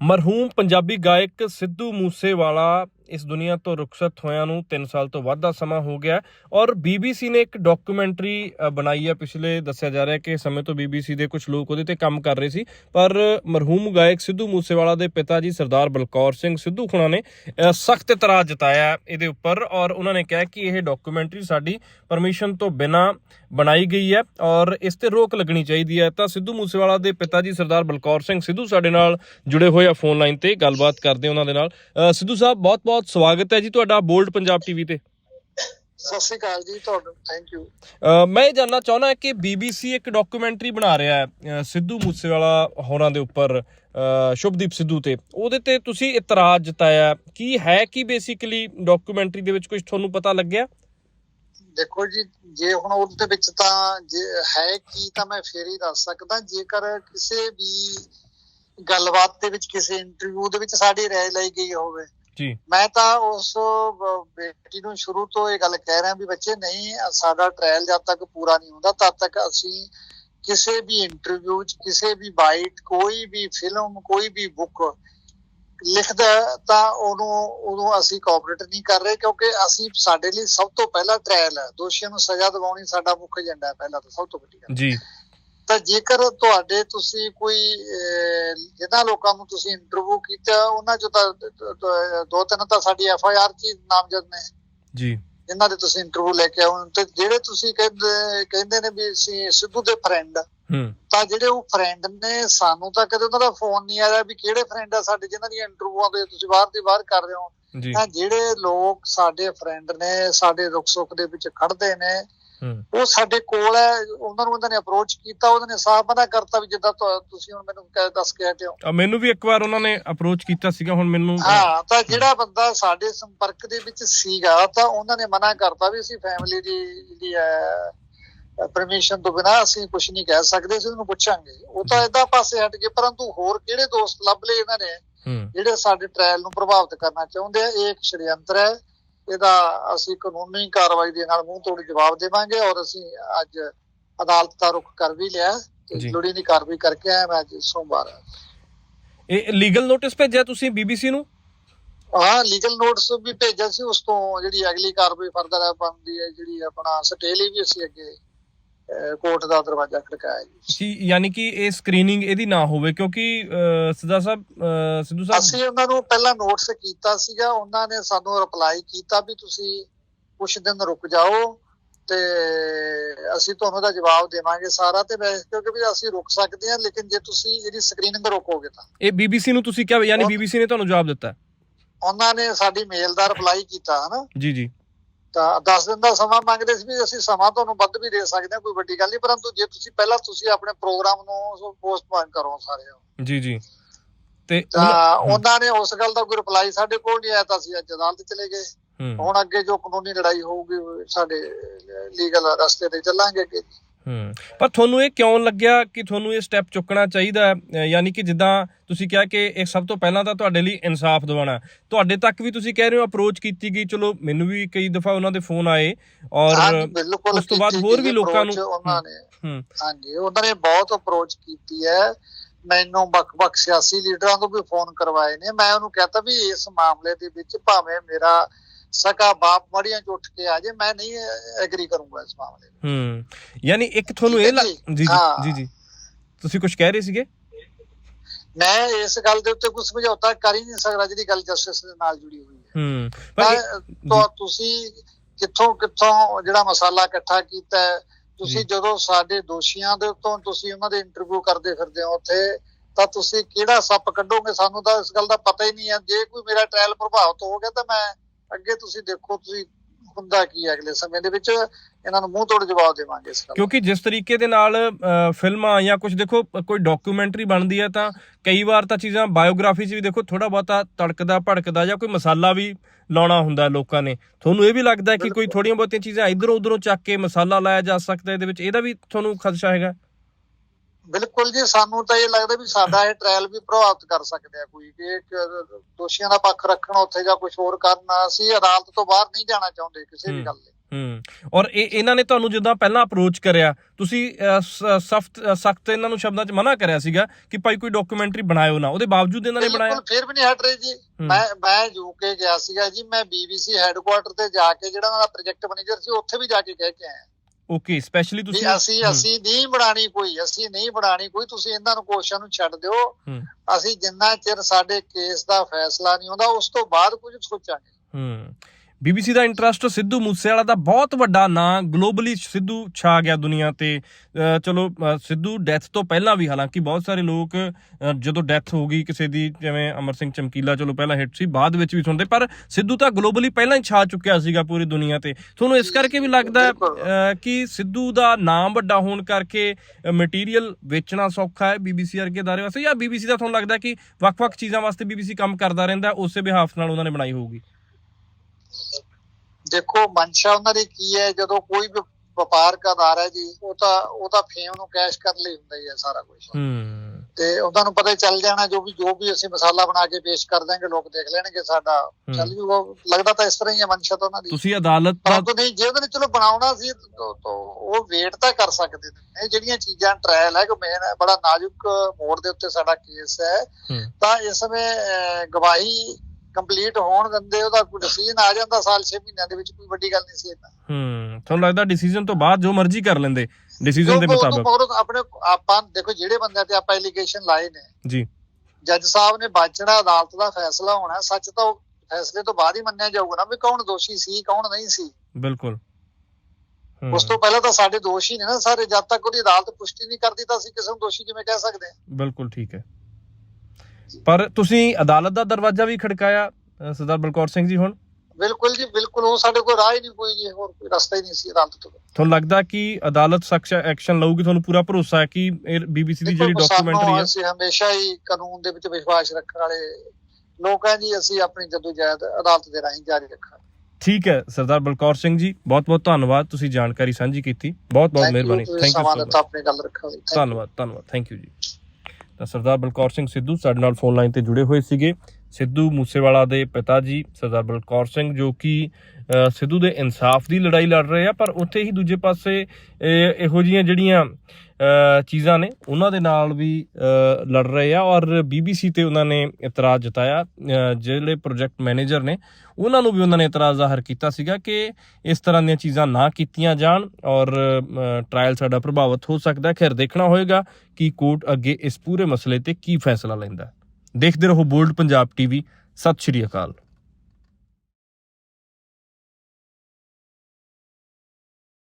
ਮਰਹੂਮ ਪੰਜਾਬੀ ਗਾਇਕ ਸਿੱਧੂ ਮੂਸੇਵਾਲਾ ਇਸ ਦੁਨੀਆ ਤੋਂ ਰੁਖਸਤ ਹੋਇਆਂ ਨੂੰ 3 ਸਾਲ ਤੋਂ ਵੱਧ ਦਾ ਸਮਾਂ ਹੋ ਗਿਆ ਹੈ ਔਰ BBC ਨੇ ਇੱਕ ਡਾਕੂਮੈਂਟਰੀ ਬਣਾਈ ਹੈ। ਪਿਛਲੇ ਦੱਸਿਆ ਜਾ ਰਿਹਾ ਕਿ ਸਮੇਂ ਤੋਂ BBC ਦੇ ਕੁਝ ਲੋਕ ਉਹਦੇ ਤੇ ਕੰਮ ਕਰ ਰਹੇ ਸੀ। ਪਰ ਮਰਹੂਮ ਗਾਇਕ ਸਿੱਧੂ ਮੂਸੇਵਾਲਾ ਦੇ ਪਿਤਾ ਜੀ ਸਰਦਾਰ ਬਲਕੌਰ ਸਿੰਘ ਸਿੱਧੂ ਖੁਣਾ ਨੇ ਸਖਤ ਇਤਰਾਜ਼ ਜਤਾਇਆ ਇਹਦੇ ਉੱਪਰ ਔਰ ਉਹਨਾਂ ਨੇ ਕਿਹਾ ਕਿ ਇਹ ਡਾਕੂਮੈਂਟਰੀ ਸਾਡੀ ਪਰਮਿਸ਼ਨ ਤੋਂ ਬਿਨਾ ਬਣਾਈ ਗਈ ਹੈ ਔਰ ਇਸ ਤੇ ਰੋਕ ਲੱਗਣੀ ਚਾਹੀਦੀ ਹੈ। ਤਾਂ ਸਿੱਧੂ ਮੂਸੇਵਾਲਾ ਦੇ ਪਿਤਾ ਜੀ ਸਰਦਾਰ ਬਲਕੌਰ ਸਿੰਘ ਸਿੱਧੂ ਸਾਡੇ ਨਾਲ ਜੁੜੇ ਹੋਏ ਆ ਫੋਨ ਲਾਈਨ ਤੇ। ਗੱਲਬਾਤ ਕਰਦੇ ਉਹਨਾਂ ਦੇ ਨਾਲ। ਸਿੱਧੂ ਸਾਹਿਬ ਬਹੁਤ ਬਹੁਤ ਬਹੁਤ-ਬਹੁਤ ਸਵਾਗਤ ਹੈ ਜੀ ਤੁਹਾਡਾ ਬੋਲਡ ਪੰਜਾਬ ਟੀਵੀ ਤੇ। ਸਤਿ ਸ਼੍ਰੀ ਅਕਾਲ ਜੀ ਤੁਹਾਨੂੰ ਥੈਂਕ ਯੂ ਮੈਂ ਇਹ ਜਾਨਣਾ ਚਾਹੁੰਦਾ ਕਿ BBC ਇੱਕ ਡਾਕੂਮੈਂਟਰੀ ਬਣਾ ਰਿਹਾ ਹੈ ਸਿੱਧੂ ਮੂਸੇਵਾਲਾ ਹੋਰਾਂ ਦੇ ਉੱਪਰ ਸ਼ੁਭਦੀਪ ਸਿੱਧੂ ਤੇ। ਉਹਦੇ ਤੇ ਤੁਸੀਂ ਇਤਰਾਜ਼ ਜਤਾਇਆ ਕੀ ਹੈ ਕੀ ਬੇਸਿਕਲੀ ਡਾਕੂਮੈਂਟਰੀ ਦੇ ਵਿੱਚ ਕੁਝ ਤੁਹਾਨੂੰ ਪਤਾ ਲੱਗਿਆ? ਦੇਖੋ ਜੀ ਜੇ ਹੁਣ ਉਹਦੇ ਵਿੱਚ ਤਾਂ ਜੇ ਹੈ ਕੀ ਤਾਂ ਮੈਂ ਫੇਰ ਹੀ ਦੱਸ ਸਕਦਾ ਜੇਕਰ ਕਿਸੇ ਵੀ ਗੱਲਬਾਤ ਦੇ ਵਿੱਚ ਕਿਸੇ ਇੰਟਰਵਿਊ ਦੇ ਵਿੱਚ ਸਾਡੀ ਰਾਏ ਲਈ ਗਈ ਹੋਵੇ। ਜੀ। ਮੈਂ ਤਾਂ ਉਸ ਬੇਟੀ ਨੂੰ ਸ਼ੁਰੂ ਤੋਂ ਇਹ ਗੱਲ ਕਹਿ ਰਿਹਾ ਵੀ ਬੱਚੇ ਨਹੀਂ ਸਾਡਾ ਟ੍ਰਾਇਲ ਜਦ ਤੱਕ ਪੂਰਾ ਨਹੀਂ ਹੁੰਦਾ ਤਦ ਤੱਕ ਅਸੀਂ ਕਿਸੇ ਵੀ ਇੰਟਰਵਿਊ 'ਚ ਕਿਸੇ ਵੀ ਬਾਈਟ ਕੋਈ ਵੀ ਫਿਲਮ ਕੋਈ ਵੀ ਬੁੱਕ ਲਿਖਦਾ ਤਾਂ ਉਹਨੂੰ ਉਹਨੂੰ ਅਸੀਂ ਕੋਆਪਰੇਟ ਨਹੀਂ ਕਰ ਰਹੇ ਕਿਉਂਕਿ ਅਸੀਂ ਸਾਡੇ ਲਈ ਸਭ ਤੋਂ ਪਹਿਲਾ ਟ੍ਰਾਇਲ ਹੈ। ਦੋਸ਼ੀਆਂ ਨੂੰ ਸਜ਼ਾ ਦਿਵਾਉਣੀ ਸਾਡਾ ਮੁੱਖ ਏਜੰਡਾ ਹੈ ਪਹਿਲਾਂ ਤਾਂ ਸਭ ਤੋਂ ਵੱਡੀ ਗੱਲ। ਜੀ। ਤਾਂ ਜੇਕਰ ਤੁਹਾਡੇ ਤੁਸੀਂ ਕੋਈ ਜਿਹਨਾਂ ਲੋਕਾਂ ਨੂੰ ਤੁਸੀਂ ਇੰਟਰਵਿਊ ਕੀਤਾ ਉਹਨਾਂ ਚੋਂ ਤਾਂ ਦ- ਤਿੰਨ ਤਾਂ ਸਾਡੀ ਐਫ ਆਈ ਆਰ 'ਚ ਨਾਮਜ਼ਦ ਨੇ। ਜੀ। ਜਿਨ੍ਹਾਂ ਦੇ ਤੁਸੀਂ ਇੰਟਰਵਿਊ ਲੈ ਕੇ ਆਉਣ ਤੇ ਜਿਹੜੇ ਤੁਸੀਂ ਕਹਿੰਦੇ ਕਹਿੰਦੇ ਨੇ ਵੀ ਅਸੀਂ ਸਿੱਧੂ ਦੇ ਫਰੈਂਡ ਹੂੰ। ਤਾਂ ਜਿਹੜੇ ਉਹ ਫਰੈਂਡ ਨੇ ਸਾਨੂੰ ਤਾਂ ਕਦੇ ਉਹਨਾਂ ਦਾ ਫੋਨ ਨਹੀਂ ਆਇਆ ਵੀ ਕਿਹੜੇ ਫਰੈਂਡ ਆ ਸਾਡੇ ਜਿਨ੍ਹਾਂ ਦੀਆਂ ਇੰਟਰਵਿਊਆਂ ਦੇ ਤੁਸੀਂ ਬਾਹਰ ਦੀ ਬਾਹਰ ਕਰ ਰਹੇ ਹੋ। ਤਾਂ ਜਿਹੜੇ ਲੋਕ ਸਾਡੇ ਫਰੈਂਡ ਨੇ ਸਾਡੇ ਦੁੱਖ ਸੁੱਖ ਦੇ ਵਿੱਚ ਖੜਦੇ ਨੇ ਉਹ ਸਾਡੇ ਕੋਲ ਹੈ ਉਹਨਾਂ ਨੂੰ ਉਹਨਾਂ ਨੇ ਅਪਰੋਚ ਕੀਤਾ ਉਹਨਾਂ ਨੇ ਸਾਫ਼ ਮਨਾ ਕਰਤਾ ਵੀ ਜਿੱਦਾਂ ਤੁਸੀਂ ਹੁਣ ਮੈਨੂੰ ਕਹਿ ਦੱਸ ਕੇ ਹਟੇ ਹੋ। ਮੈਨੂੰ ਵੀ ਇੱਕ ਵਾਰ ਉਹਨਾਂ ਨੇ ਅਪਰੋਚ ਕੀਤਾ ਸੀਗਾ ਹੁਣ ਮੈਨੂੰ ਹਾਂ ਤਾਂ ਜਿਹੜਾ ਬੰਦਾ ਸਾਡੇ ਸੰਪਰਕ ਦੇ ਵਿੱਚ ਸੀਗਾ ਤਾਂ ਉਹਨਾਂ ਨੇ ਮਨਾ ਕਰਤਾ ਵੀ ਅਸੀਂ ਫੈਮਿਲੀ ਦੀ ਜਿਹੜੀ ਹੈ ਪਰਮਿਸ਼ਨ ਤੋਂ ਬਿਨਾ ਅਸੀਂ ਕੁਝ ਨਹੀਂ ਕਹਿ ਸਕਦੇ ਸੀ ਉਹਨੂੰ ਪੁੱਛਾਂਗੇ। ਉਹ ਤਾਂ ਏਦਾਂ ਪਾਸੇ ਹਟ ਗਏ ਪਰੰਤੂ ਹੋਰ ਕਿਹੜੇ ਦੋਸਤ ਲੱਭ ਲਏ ਇਹਨਾਂ ਨੇ ਜਿਹੜੇ ਸਾਡੇ ਟ੍ਰਾਇਲ ਨੂੰ ਪ੍ਰਭਾਵਿਤ ਕਰਨਾ ਚਾਹੁੰਦੇ ਆ? ਇਹ ਇੱਕ ਸ਼ਰੀਅੰਤਰ ਹੈ ਇਹਦਾ ਅਸੀਂ ਕਾਨੂੰਨੀ ਕਾਰਵਾਈ ਦੇ ਨਾਲ ਮੂੰਹ ਤੋੜ ਜਵਾਬ ਦੇਵਾਂਗੇ ਔਰ ਅਸੀਂ ਅੱਜ ਅਦਾਲਤ ਦਾ ਰੁਖ ਕਰ ਵੀ ਲਿਆ ਤੇ ਜੀ। ਲੋੜੀਂਦੀ ਕਾਰਵਾਈ ਕਰਕੇ ਆਇਆ ਮੈਂ ਅੱਜ ਸੋਮਵਾਰ ਇਹ ਲੀਗਲ ਨੋਟਿਸ ਭੇਜਿਆ ਤੁਸੀਂ BBC ਨੂੰ ਹਾਂ ਲੀਗਲ ਨੋਟਿਸ ਵੀ ਭੇਜਿਆ ਸੀ ਉਸ ਤੋਂ ਜਿਹੜੀ ਅਗਲੀ ਕਾਰਵਾਈ ਫਰਦਰ ਬਣਦੀ ਹੈ ਜਿਹੜੀ ਆਪਣਾ ਸਟੇ ਲਈ ਵੀ ਅਸੀਂ ਅੱਗੇ ਕੋਰਟ ਦਾ ਦਰਵਾਜ਼ਾ ਖੜਕਾਇਆ ਜੀ। ਯਾਨੀ ਕਿ ਇਹ ਸਕਰੀਨਿੰਗ ਇਹਦੀ ਨਾ ਹੋਵੇ ਕਿਉਂਕਿ ਸਿੱਧਾ ਸਾਹਿਬ ਸਿੱਧੂ ਸਾਹਿਬ ਅਸੀਂ ਉਹਨਾਂ ਨੂੰ ਪਹਿਲਾਂ ਨੋਟਿਸ ਕੀਤਾ ਸੀਗਾ ਉਹਨਾਂ ਨੇ ਸਾਨੂੰ ਰਿਪਲਾਈ ਕੀਤਾ ਵੀ ਤੁਸੀਂ ਕੁਝ ਦਿਨ ਰੁਕ ਜਾਓ ਤੇ ਅਸੀਂ ਤੁਹਾਨੂੰ ਦਾ ਜਵਾਬ ਦੇਵਾਂਗੇ ਸਾਰਾ ਤੇ ਵੈਸੇ ਕਿਉਂਕਿ ਵੀ ਅਸੀਂ ਰੁਕ ਸਕਦੇ ਹਾਂ ਲੇਕਿਨ ਜੇ ਤੁਸੀਂ ਇਹਦੀ ਸਕਰੀਨਿੰਗ ਰੋਕੋਗੇ ਤਾਂ। ਇਹ BBC ਨੂੰ ਤੁਸੀਂ ਕਿਹਾ ਯਾਨੀ BBC ਨੇ ਤੁਹਾਨੂੰ ਜਵਾਬ ਦਿੱਤਾ? ਉਹਨਾਂ ਨੇ ਸਾਡੀ ਮੇਲ ਦਾ ਰਿਪਲਾਈ ਕੀਤਾ ਹਨਾ? ਜੀ ਜੀ। ਤਾਂ 10 ਦਿਨ ਦਾ ਸਮਾਂ ਮੰਗਦੇ ਸੀ ਵੀ ਅਸੀਂ ਸਮਾਂ ਤੁਹਾਨੂੰ ਵੱਧ ਵੀ ਦੇ ਸਕਦੇ ਹਾਂ ਕੋਈ ਵੱਡੀ ਗੱਲ ਨਹੀਂ ਪਰੰਤੂ ਜੇ ਤੁਸੀਂ ਪਹਿਲਾਂ ਤੁਸੀਂ ਆਪਣੇ ਪ੍ਰੋਗਰਾਮ ਨੂੰ ਪੋਸਟਪੋਨ ਕਰੋ ਸਾਰੇ। ਜੀ ਜੀ। ਤੇ ਉਹਨਾਂ- ਨੇ ਉਸ ਗੱਲ ਦਾ ਕੋਈ ਰਿਪਲਾਈ ਸਾਡੇ ਕੋਲ ਨਹੀਂ ਆਇਆ ਤਾਂ ਅਸੀਂ ਅੱਜ ਅਦਾਲਤ ਚਲੇ ਗਏ। ਹੁਣ ਅੱਗੇ ਜੋ ਕਾਨੂੰਨੀ ਲੜਾਈ ਹੋਊਗੀ ਸਾਡੇ ਲੀਗਲ ਰਸਤੇ ਤੇ ਚੱਲਾਂਗੇ ਅੱਗੇ। ਹੂੰ। ਪਰ ਤੁਹਾਨੂੰ ਇਹ ਕਿਉਂ ਲੱਗਿਆ ਕਿ ਤੁਹਾਨੂੰ ਇਹ ਸਟੈਪ ਚੁੱਕਣਾ ਚਾਹੀਦਾ ਯਾਨੀ ਕਿ ਜਿੱਦਾਂ ਤੁਸੀਂ ਕਿਹਾ ਕਿ ਇਹ ਸਭ ਤੋਂ ਪਹਿਲਾਂ ਤਾਂ ਤੁਹਾਡੇ ਲਈ ਇਨਸਾਫ ਦਿਵਾਉਣਾ ਤੁਹਾਡੇ ਤੱਕ ਵੀ ਤੁਸੀਂ ਕਹਿ ਰਹੇ ਹੋ ਅਪਰੋਚ ਕੀਤੀ ਗਈ ਚਲੋ ਮੈਨੂੰ ਵੀ ਕਈ ਦਫਾ ਉਹਨਾਂ ਦੇ ਫੋਨ ਆਏ ਔਰ ਉਸ ਤੋਂ ਬਾਅਦ ਹੋਰ ਵੀ ਲੋਕਾਂ ਨੇ ਹੂੰ। ਹਾਂਜੀ ਉਹਨਾਂ ਨੇ ਬਹੁਤ ਅਪਰੋਚ ਕੀਤੀ ਹੈ। ਮੈਨੂੰ ਵੱਖ-ਵੱਖ ਸਿਆਸੀ ਲੀਡਰਾਂ ਤੋਂ ਵੀ ਫੋਨ ਕਰਵਾਏ ਨੇ। ਮੈਂ ਉਹਨੂੰ ਕਹਤਾ ਵੀ ਇਸ ਮਾਮਲੇ ਦੇ ਵਿੱਚ ਭਾਵੇਂ ਮੇਰਾ ਸਕਾ ਬਾਪ ਮੜੀਆਂ ਚ ਉੱਠ ਕੇ ਆ ਜੇ ਮੈਂ ਨਹੀਂ ਐਗਰੀ ਕਰੂੰਗਾ ਇਸ ਮਾਮਲੇ ਹੂੰ ਯਾਨੀ ਇੱਕ ਤੁਹਾਨੂੰ ਇਹ ਜੀ। ਜੀ। ਜੀ ਤੁਸੀਂ ਕੁਝ ਕਹਿ ਰਹੇ ਸੀਗੇ? ਮੈਂ ਇਸ ਗੱਲ ਦੇ ਉੱਤੇ ਕੁਝ ਸਮਝੌਤਾ ਕਰ ਹੀ ਨਹੀਂ ਸਕਦਾ ਜਿਹੜੀ ਗੱਲ ਜਸਟਿਸ ਦੇ ਨਾਲ ਜੁੜੀ ਹੋਈ ਹੈ। ਹੂੰ ਪਰ ਤਾਂ ਤਾਂ ਤੁਸੀਂ ਕਿੱਥੋਂ ਕਿੱਥੋਂ ਜਿਹੜਾ ਮਸਾਲਾ ਇਕੱਠਾ ਕੀਤਾ ਹੈ ਤੁਸੀਂ। ਜਦੋਂ ਸਾਡੇ ਦੋਸ਼ੀਆਂ ਦੇ ਉੱਤੋਂ ਤੁਸੀਂ ਉਹਨਾਂ ਦੇ ਇੰਟਰਵਿਊ ਕਰਦੇ ਫਿਰਦੇ ਹੋ ਉੱਥੇ ਤਾਂ ਤੁਸੀਂ ਕਿਹੜਾ ਸੱਪ ਕੱਢੋਗੇ? ਸਾਨੂੰ ਤਾਂ ਇਸ ਗੱਲ ਦਾ ਪਤਾ ਹੀ ਨਹੀਂ ਹੈ। ਜੇ ਕੋਈ ਮੇਰਾ ਟ੍ਰਾਇਲ ਪ੍ਰਭਾਵਿਤ ਹੋ ਗਿਆ ਤਾਂ ਮੈਂ ਅੱਗੇ ਤੁਸੀਂ ਦੇਖੋ ਤੁਸੀਂ ਹੁੰਦਾ ਕੀ ਹੈ ਅਗਲੇ ਸਮੇਂ ਦੇ ਵਿੱਚ ਇਹਨਾਂ ਨੂੰ ਮੂੰਹ ਤੋੜ ਜਵਾਬ ਦੇਵਾਂਗੇ ਇਸ ਗੱਲ। ਕਿਉਂਕਿ ਜਿਸ ਤਰੀਕੇ ਦੇ ਨਾਲ ਫਿਲਮਾਂ ਜਾਂ ਕੁਝ ਦੇਖੋ ਕੋਈ ਡਾਕੂਮੈਂਟਰੀ ਬਣਦੀ ਹੈ ਤਾਂ ਕਈ ਵਾਰ ਤਾਂ ਚੀਜ਼ਾਂ ਬਾਇਓਗ੍ਰਾਫੀ 'ਚ ਵੀ ਦੇਖੋ ਥੋੜਾ ਬਹੁਤਾ ਤੜਕਦਾ ਭੜਕਦਾ ਜਾਂ ਕੋਈ ਮਸਾਲਾ ਵੀ ਲਾਉਣਾ ਹੁੰਦਾ ਲੋਕਾਂ ਨੇ। ਤੁਹਾਨੂੰ ਇਹ ਵੀ ਲੱਗਦਾ ਕਿ ਕੋਈ ਥੋੜੀਆਂ ਬਹੁਤੀਆਂ ਚੀਜ਼ਾਂ ਇਧਰੋਂ ਉਧਰੋਂ ਚੱਕ ਕੇ ਮਸਾਲਾ ਲਾਇਆ ਜਾ ਸਕਦਾ ਇਹਦੇ ਵਿੱਚ ਇਹਦਾ ਵੀ ਤੁਹਾਨੂੰ ਖਦਸ਼ਾ ਹੈਗਾ? ਬਿਲਕੁਲ ਜੀ ਸਾਨੂੰ ਤਾਂ ਇਹ ਲੱਗਦਾ ਵੀ ਸਾਡਾ ਇਹ ਟ੍ਰਾਇਲ ਵੀ ਪ੍ਰਭਾਵਿਤ ਕਰ ਸਕਦੇ ਆ ਕੋਈ ਕਿ ਦੋਸ਼ੀਆਂ ਦਾ ਪੱਖ ਰੱਖਣ ਉੱਥੇ ਜਾਂ ਕੁਝ ਹੋਰ ਕਰਨ ਅਸੀਂ ਅਦਾਲਤ ਤੋਂ ਬਾਹਰ ਨਹੀਂ ਜਾਣਾ ਚਾਹੁੰਦੇ ਕਿਸੇ ਵੀ। ਗੱਲ ਲਈ ਹੂੰ ਔਰ ਇਹ ਇਹਨਾਂ ਨੇ ਤੁਹਾਨੂੰ ਜਿੱਦਾਂ ਪਹਿਲਾਂ ਅਪਰੋਚ ਕਰਿਆ ਤੁਸੀਂ ਸਖਤ ਸਖਤ ਇਹਨਾਂ ਨੂੰ ਸ਼ਬਦਾਂ 'ਚ ਮਨਾ ਕਰਿਆ ਸੀਗਾ ਕਿ ਭਾਈ ਕੋਈ ਡਾਕੂਮੈਂਟਰੀ ਬਣਾਇਓ ਨਾ ਉਹਦੇ ਬਾਵਜੂਦ ਇਹਨਾਂ ਨੇ ਬਣਾਇਆ। ਫਿਰ ਵੀ ਨਹੀਂ ਹਟ ਰਹੇ ਜੀ। ਮੈਂ ਮੈਂ ਯੂਕੇ ਗਿਆ ਸੀਗਾ ਜੀ ਮੈਂ BBC ਹੈੱਡਕੁਆਟਰ ਤੇ ਜਾ ਕੇ ਜਿਹੜਾ ਉਹਨਾਂ ਦਾ ਪ੍ਰੋਜੈਕਟ ਮੈਨੇਜਰ ਸੀ ਉੱਥੇ ਵੀ ਜਾ ਕੇ ਕਹਿ ਕੇ ਆਇਆ। ਓਕੇ ਸਪੈਸ਼ਲੀ ਤੁਸੀਂ ਅਸੀਂ ਅਸੀਂ ਨਹੀਂ ਬਣਾਣੀ ਕੋਈ ਅਸੀਂ ਨਹੀਂ ਬਣਾਣੀ ਕੋਈ ਤੁਸੀਂ ਇਹਨਾਂ ਨੂੰ ਕੋਸ਼ਿਸ਼ਾਂ ਨੂੰ ਛੱਡ ਦਿਓ। ਅਸੀਂ ਜਿੰਨਾ ਚਿਰ ਸਾਡੇ ਕੇਸ ਦਾ ਫੈਸਲਾ ਨਹੀਂ ਹੁੰਦਾ ਉਸ ਤੋਂ ਬਾਅਦ ਕੁਝ ਸੋਚਾਂਗੇ। BBC ਦਾ ਇੰਟਰਸਟ ਸਿੱਧੂ ਮੂਸੇਵਾਲਾ ਦਾ ਬਹੁਤ ਵੱਡਾ ਨਾਂ ਗਲੋਬਲੀ ਸਿੱਧੂ ਛਾ ਗਿਆ ਦੁਨੀਆ ਤੇ। ਚਲੋ ਸਿੱਧੂ ਡੈਥ ਤੋਂ ਪਹਿਲਾਂ ਵੀ ਹਾਲਾਂਕਿ ਬਹੁਤ ਸਾਰੇ ਲੋਕ ਜਦੋਂ ਡੈਥ ਹੋ ਗਈ ਕਿਸੇ ਦੀ ਜਿਵੇਂ ਅਮਰ ਸਿੰਘ ਚਮਕੀਲਾ ਚਲੋ ਪਹਿਲਾਂ ਹਿੱਟ ਸੀ ਬਾਅਦ ਵਿੱਚ ਵੀ ਸੁਣਦੇ ਪਰ ਸਿੱਧੂ ਤਾਂ ਗਲੋਬਲੀ ਪਹਿਲਾਂ ਹੀ ਛਾ ਚੁੱਕਿਆ ਸੀਗਾ ਪੂਰੀ ਦੁਨੀਆ ਤੇ। ਤੁਹਾਨੂੰ ਇਸ ਕਰਕੇ ਵੀ ਲੱਗਦਾ ਕਿ ਸਿੱਧੂ ਦਾ ਨਾਮ ਵੱਡਾ ਹੋਣ ਕਰਕੇ ਮਟੀਰੀਅਲ ਵੇਚਣਾ ਸੌਖਾ ਹੈ BBC ਵਰਗੇ ਦਾਰੇ ਵਾਸਤੇ ਜਾਂ BBC ਦਾ ਤੁਹਾਨੂੰ ਲੱਗਦਾ ਕਿ ਵੱਖ-ਵੱਖ ਚੀਜ਼ਾਂ ਵਾਸਤੇ BBC ਕੰਮ ਕਰਦਾ ਰਹਿੰਦਾ ਉਸੇ ਬਿਹਾਫ ਨਾਲ ਉਹਨਾਂ ਨੇ ਬਣਾਈ ਹੋਊਗੀ? ਦੇਖੋ ਮਨਸ਼ਾ ਉਹਨਾਂ ਦੀ ਕੀ ਹੈ ਜਦੋਂ ਕੋਈ ਵੀ ਵਪਾਰਕ ਆਧਾਰ ਹੈ ਜੀ ਉਹ ਤਾਂ ਉਹ ਤਾਂ ਫੇਮ ਨੂੰ ਕੈਸ਼ ਕਰਨ ਲਈ ਹੁੰਦਾ ਹੀ ਹੈ ਸਾਰਾ ਕੁਝ ਹੂੰ। ਤੇ ਉਹਨਾਂ ਨੂੰ ਪਤਾ ਚੱਲ ਜਾਣਾ ਜੋ ਵੀ ਜੋ ਵੀ ਅਸੀਂ ਮਸਾਲਾ ਬਣਾ ਕੇ ਪੇਸ਼ ਕਰ ਦਾਂਗੇ ਲੋਕ ਦੇਖ ਲੈਣਗੇ ਸਾਡਾ। ਚੱਲ ਜੂਗਾ ਲੱਗਦਾ ਤਾਂ ਇਸ ਤਰ੍ਹਾਂ ਹੀ ਹੈ ਮਨਸ਼ਾ ਤਾਂ ਉਹਨਾਂ ਦੀ। ਤੁਸੀਂ ਅਦਾਲਤ ਪਰੰਤੂ ਨਹੀਂ ਜੇ ਉਹਨਾਂ ਨੇ ਚਲੋ ਬਣਾਉਣਾ ਸੀ ਉਹ ਵੇਟ ਤਾਂ ਕਰ ਸਕਦੇ ਨੇ। ਇਹ ਜਿਹੜੀਆਂ ਚੀਜ਼ਾਂ ਟ੍ਰਾਇਲ ਹੈ ਕਿ ਮੇਨ ਬੜਾ ਨਾਜ਼ੁਕ ਮੋੜ ਦੇ ਉੱਤੇ ਸਾਡਾ ਕੇਸ ਹੈ। ਤਾਂ ਇਸ ਸਮੇਂ ਗਵਾਹੀ ਕੰਪਲੀਟ ਹੋਣ ਦਿੰਦੇ ਉਹਦਾ ਕੋਈ ਡਿਸੀਜਨ ਆ ਜਾਂਦਾ ਸਾਲ 6 ਮਹੀਨਿਆਂ ਦੇ ਵਿੱਚ ਕੋਈ ਵੱਡੀ ਗੱਲ ਨਹੀਂ ਸੀ ਇਹਨਾਂ ਹੂੰ ਤੁਹਾਨੂੰ ਲੱਗਦਾ ਡਿਸੀਜਨ ਤੋਂ ਬਾਅਦ ਜੋ ਮਰਜ਼ੀ ਕਰ ਲੈਂਦੇ ਡਿਸੀਜਨ ਦੇ ਮੁਤਾਬਕ? ਆਪਣੇ ਆਪਾਂ ਦੇਖੋ ਜਿਹੜੇ ਬੰਦਿਆਂ ਤੇ ਆਪਾਂ ਐਲੀਗੇਸ਼ਨ ਲਾਏ ਨੇ ਜੀ। ਜੱਜ ਸਾਹਿਬ ਨੇ ਬਾਚਣਾ ਅਦਾਲਤ ਦਾ ਫੈਸਲਾ ਹੋਣਾ ਸੱਚ ਤਾਂ ਉਹ ਫੈਸਲੇ ਤੋਂ ਬਾਅਦ ਹੀ ਮੰਨਿਆ ਜਾਊਗਾ ਨਾ ਵੀ ਕੌਣ ਦੋਸ਼ੀ ਸੀ ਕੌਣ ਨਹੀਂ ਸੀ। ਬਿਲਕੁਲ। ਉਸ ਤੋਂ ਪਹਿਲਾਂ ਤਾਂ ਸਾਡੇ ਦੋਸ਼ੀ ਨੇ ਨਾ ਸਾਰੇ ਜਦ ਤੱਕ ਉਹਦੀ ਅਦਾਲਤ ਪੁਸ਼ਟੀ ਨਹੀਂ ਕਰਦੀ ਤਾਂ ਅਸੀਂ ਕਿਸੇ ਨੂੰ ਦੋਸ਼ੀ ਕਿਵੇਂ ਕਹਿ ਸਕਦੇ ਹਾਂ? ਬਿਲਕੁਲ ਠੀਕ ਹੈ। ਪਰ ਤੁਸੀਂ ਅਦਾਲਤ ਦਾ ਦਰਵਾਜ਼ਾ ਵੀ ਖੜਕਾਇਆ ਸਰਦਾਰ ਬਲਕੌਰ ਸਿੰਘ ਜੀ ਹੁਣ? ਬਿਲਕੁਲ ਜੀ ਬਿਲਕੁਲ ਉਹ ਸਾਡੇ ਕੋਲ ਰਾਹ ਹੀ ਨਹੀਂ ਕੋਈ ਜੀ ਹੋਰ ਕੋਈ ਰਸਤਾ ਹੀ ਨਹੀਂ ਸੀ ਅਦਾਲਤ ਤੋਂ। ਤੁਹਾਨੂੰ ਲੱਗਦਾ ਕਿ ਅਦਾਲਤ ਸਖਤ ਐਕਸ਼ਨ ਲਊਗੀ ਤੁਹਾਨੂੰ ਪੂਰਾ ਭਰੋਸਾ ਹੈ ਕਿ ਇਹ BBC ਦੀ ਜਿਹੜੀ ਡਾਕੂਮੈਂਟਰੀ ਹੈ? ਅਸੀਂ ਹਮੇਸ਼ਾ ਹੀ ਕਾਨੂੰਨ ਦੇ ਵਿੱਚ ਵਿਸ਼ਵਾਸ ਰੱਖਣ ਵਾਲੇ ਲੋਕ ਹਾਂ ਜੀ ਅਸੀਂ ਆਪਣੀ ਜਦੋਜਹਿਦ ਅਦਾਲਤ ਦੇ ਰਾਹੀਂ ਜਾਰੀ ਰੱਖਾਂਗੇ। ਠੀਕ ਹੈ ਸਰਦਾਰ ਬਲਕੌਰ ਸਿੰਘ ਜੀ ਬਹੁਤ ਬਹੁਤ ਧੰਨਵਾਦ ਤੁਸੀਂ ਜਾਣਕਾਰੀ ਸਾਂਝੀ ਕੀਤੀ ਬਹੁਤ ਬਹੁਤ ਮਿਹਰਬਾਨੀ ਥੈਂਕ ਯੂ ਸੋ ਦਿੱਤਾ ਆਪਣੀ ਗੱਲ ਰੱਖਣ ਲਈ। Thank you. ਧੰਨਵਾਦ ਧੰਨਵਾਦ ਥੈਂਕ ਯੂ ਜੀ। ਤਾਂ ਸਰਦਾਰ ਬਲਕੌਰ ਸਿੰਘ ਸਿੱਧੂ ਸਾਡੇ ਨਾਲ ਫੋਨ ਲਾਈਨ ਤੇ ਜੁੜੇ ਹੋਏ ਸੀਗੇ। ਸਿੱਧੂ ਮੂਸੇਵਾਲਾ ਦੇ ਪਿਤਾ ਜੀ, ਸਰਦਾਰ ਬਲਕੌਰ ਸਿੰਘ, ਜੋ ਕਿ ਸਿੱਧੂ ਦੇ ਇਨਸਾਫ ਦੀ ਲੜਾਈ ਲੜ ਰਹੇ ਆ, ਪਰ ਉੱਥੇ ਹੀ ਦੂਜੇ ਪਾਸੇ, ਇਹੋ ਜੀਆਂ ਜਿਹੜੀਆਂ ਚੀਜ਼ਾਂ ਨੇ, ਉਹਨਾਂ ਦੇ ਨਾਲ ਵੀ ਲੜ ਰਹੇ ਆ ਔਰ BBC ਤੇ ਉਹਨਾਂ ਨੇ ਇਤਰਾਜ਼ ਜਤਾਇਆ ਜਿਹੜੇ ਪ੍ਰੋਜੈਕਟ ਮੈਨੇਜਰ ਨੇ, ਉਹਨਾਂ ਨੂੰ ਵੀ ਉਹਨਾਂ ਨੇ ਇਤਰਾਜ਼ ਜ਼ਾਹਰ ਕੀਤਾ ਸੀਗਾ ਕਿ ਇਸ ਤਰ੍ਹਾਂ ਦੀਆਂ ਚੀਜ਼ਾਂ ਨਾ ਕੀਤੀਆਂ ਜਾਣ ਔਰ ਟ੍ਰਾਇਲ ਸਾਡਾ ਪ੍ਰਭਾਵਿਤ ਹੋ ਸਕਦਾ ਖੈਰ, ਦੇਖਣਾ ਹੋਏਗਾ ਕਿ ਕੋਰਟ ਅੱਗੇ ਇਸ ਪੂਰੇ ਮਸਲੇ ਤੇ ਕੀ ਫੈਸਲਾ ਲੈਂਦਾ ਦੇਖਦੇ ਰਹੋ ਬੋਲਡ ਪੰਜਾਬ ਟੀਵੀ। ਸਤਿ ਸ਼੍ਰੀ ਅਕਾਲ।